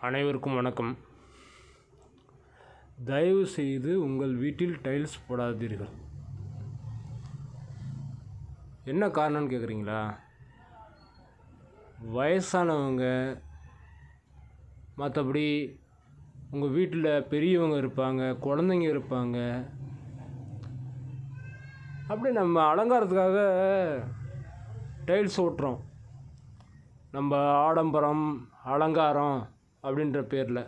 அனைவருக்கும் வணக்கம். தயவு செய்து உங்கள் வீட்டில் டைல்ஸ் போடாதீர்கள். என்ன காரணம்னு கேட்குறீங்களா வயசானவங்க மற்றபடி உங்கள் வீட்டில் பெரியவங்க இருப்பாங்க குழந்தைங்க இருப்பாங்க. அப்படி நம்ம அலங்காரத்துக்காக டைல்ஸ் ஓட்டுறோம். நம்ம ஆடம்பரம் அலங்காரம் அப்படின்ற பேரில்.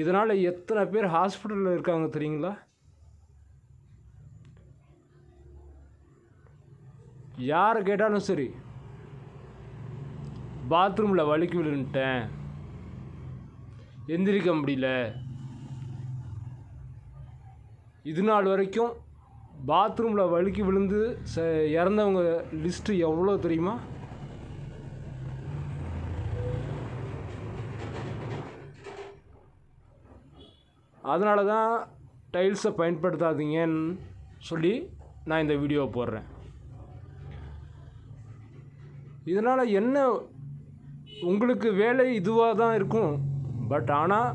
இதனால் எத்தனை பேர் ஹாஸ்பிட்டலில் இருக்காங்க தெரியுங்களா? யாரை கேட்டாலும் சரி பாத்ரூமில் வலிக்கு விழுந்துட்டேன். எந்திரிக்க முடியல. இது நாள் வரைக்கும் பாத்ரூமில் வழுக்கி விழுந்து ச இறந்தவங்க லிஸ்ட்டு எவ்வளோ தெரியுமா? அதனால தான் டைல்ஸை பயன்படுத்தாதீங்கன்னு சொல்லி நான் இந்த வீடியோவை போடுறேன். இதனால் என்ன உங்களுக்கு வேலை இதுவாக தான் இருக்கும். பட் ஆனால்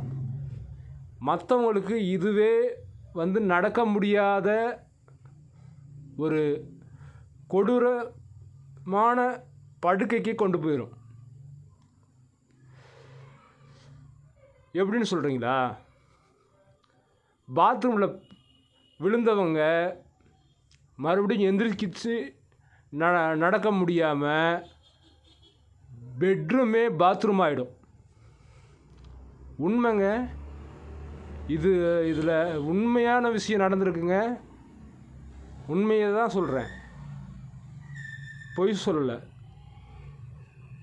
மற்றவங்களுக்கு இதுவே வந்து நடக்க முடியாத ஒரு கொடூரமான படுக்கைக்கு கொண்டு போயிடும் எப்படின்னு சொல்கிறீங்களா பாத்ரூமில் விழுந்தவங்க மறுபடியும் எந்திரிக்கிச்சு ந நடக்க முடியாமல் பெட்ரூமே பாத்ரூம் ஆகிடும் உண்மைங்க. இது இதில் உண்மையான விஷயம் நடந்திருக்குங்க. உண்மையை தான் சொல்கிறேன் பொய் சொல்லலை.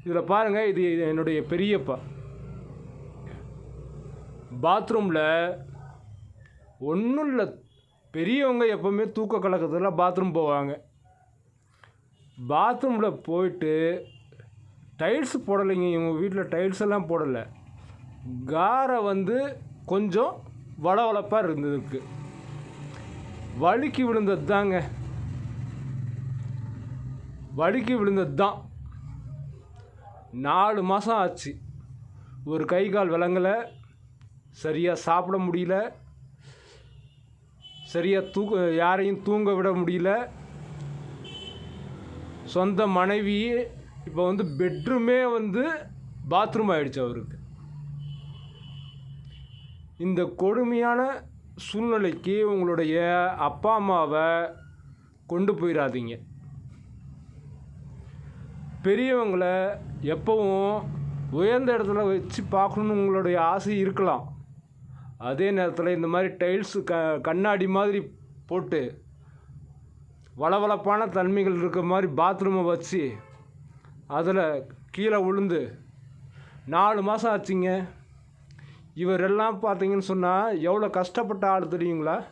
இதில் பாருங்கள் இது என்னுடைய பெரியப்பா. பாத்ரூமில் ஒன்றும் இல்லை. பெரியவங்க எப்போவுமே தூக்க கலக்கத்தில் பாத்ரூம் போவாங்க. பாத்ரூமில் போயிட்டு டைல்ஸ் போடலைங்க. இவங்க வீட்டில் டைல்ஸ் எல்லாம் போடலை. காரை வந்து கொஞ்சம் வளவளப்பாக இருந்ததுக்கு. வழுக்கி விழுந்தது தாங்க வழுக்கி விழுந்தது தான் நாலு மாதம் ஆச்சு. ஒரு கை கால் விலங்கலை சரியாக சாப்பிட முடியல. சரியாக தூக்க யாரையும் தூங்க விட முடியல. சொந்த மனைவி இப்போ வந்து பெட்ரூமே வந்து பாத்ரூம் ஆயிடுச்சு அவருக்கு. இந்த கொடுமையான சூழ்நிலைக்கு உங்களுடைய அப்பா அம்மாவை கொண்டு போயிடாதீங்க பெரியவங்களை எப்பவும் உயர்ந்த இடத்துல வச்சு பார்க்கணுன்னு உங்களுடைய ஆசை இருக்கலாம். அதே நேரத்தில் இந்த மாதிரி டைல்ஸு க கண்ணாடி மாதிரி போட்டு வளவளப்பான தன்மைகள் இருக்கிற மாதிரி பாத்ரூமை வச்சு அதில் கீழே விழுந்து நாலு மாதம் ஆச்சுங்க. இவரெல்லாம் பார்த்தீங்கன்னு சொன்னால் எவ்வளோ கஷ்டப்பட்ட ஆள் தெரியுங்களா?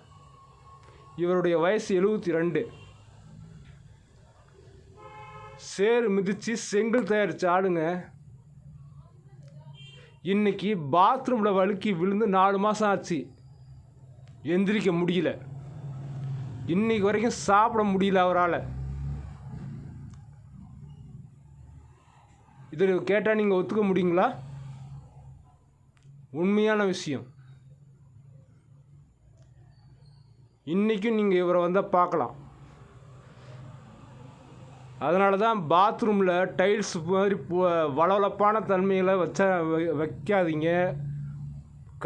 இவருடைய வயசு எழுபத்தி ரெண்டு. சேறு மிதித்து செங்கல் தயாரித்த ஆளுங்க. இன்றைக்கி பாத்ரூமில் வழுக்கி விழுந்து நாலு மாதம் ஆச்சு. எந்திரிக்க முடியல. இன்றைக்கு வரைக்கும் சாப்பிட முடியல அவரால். இது கேட்டால் நீங்கள் ஒத்துக்க முடியுங்களா? உண்மையான விஷயம். இன்றைக்கும் நீங்கள் இவரை வந்தால் பார்க்கலாம். அதனால தான் பாத்ரூமில் டைல்ஸ் மாதிரி வளவளப்பான தன்மையில் வச்சா வைக்காதீங்க.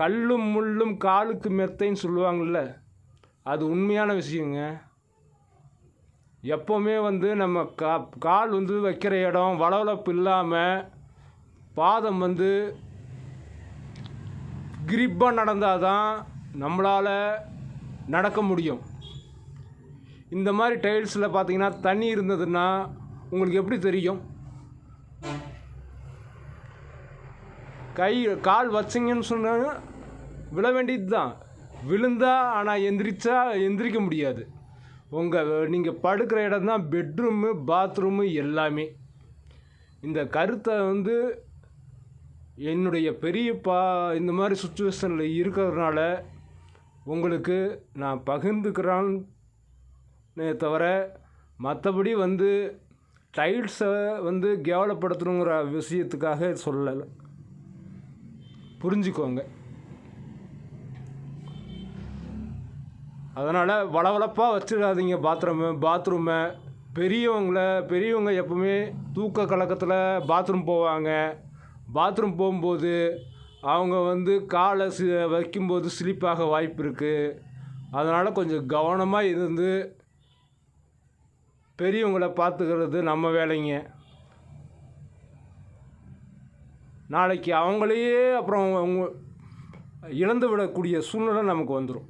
கல்லும் முள்ளும் காலுக்கு மெத்தைன்னு சொல்லுவாங்கள்ல அது உண்மையான விஷயங்க. எப்போவுமே வந்து நம்ம கா கால் வந்து வைக்கிற இடம் வளவளப்பு இல்லாமல் பாதம் வந்து கிரிப்பாக நடந்தால் தான் நம்மளால் நடக்க முடியும். இந்த மாதிரி டைல்ஸில் பார்த்தீங்கன்னா தண்ணி இருந்ததுன்னா உங்களுக்கு எப்படி தெரியும்? கை கால் வச்சிங்கன்னு சொன்னால் விழ வேண்டியது தான் விழுந்தா ஆனால் எந்திரிச்சா எந்திரிக்க முடியாது. உங்கள் நீங்கள் படுக்கிற இடம் தான் பெட்ரூமு பாத்ரூமு எல்லாமே. இந்த கருத்தை வந்து என்னுடைய பெரியப்பா இந்த மாதிரி சுச்சுவேஷனில் இருக்கிறதுனால உங்களுக்கு நான் பகிர்ந்துக்கிறான்னே தவிர மற்றபடி வந்து டைல்ஸை வந்து கேவலப்படுத்தணுங்கிற விஷயத்துக்காக சொல்லலை. புரிஞ்சுக்கோங்க. அதனால் வளவளப்பாக வச்சிடாதீங்க பாத்ரூமு பாத்ரூமை. பெரியவங்கள பெரியவங்க எப்பவுமே தூக்க கலக்கத்தில் பாத்ரூம் போவாங்க. பாத்ரூம் போகும்போது அவங்க வந்து காலை சி வைக்கும்போது ஸ்லிப்பாக வாய்ப்பு இருக்குது அதனால் கொஞ்சம் கவனமாக இருந்து பெரியவங்களை பார்த்துக்கிறது நம்ம வேலைங்க. நாளைக்கு அவங்களையே அப்புறம் அவங்க இழந்து விடக்கூடிய சூழ்நிலை நமக்கு வந்துடும்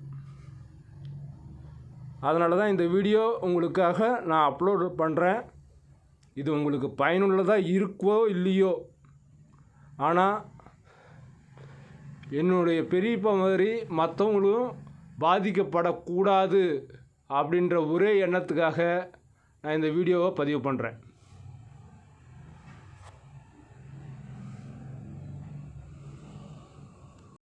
அதனால தான் இந்த வீடியோ உங்களுக்காக நான் அப்லோடு பண்ணுறேன் இது உங்களுக்கு பயனுள்ளதாக இருக்கோ இல்லையோ. ஆனால் என்னுடைய பெரியப்பா மாதிரி மற்றவங்களும் பாதிக்கப்படக்கூடாது அப்படின்ற ஒரே எண்ணத்துக்காக நான் இந்த வீடியோவை பதிவு பண்ணுறேன்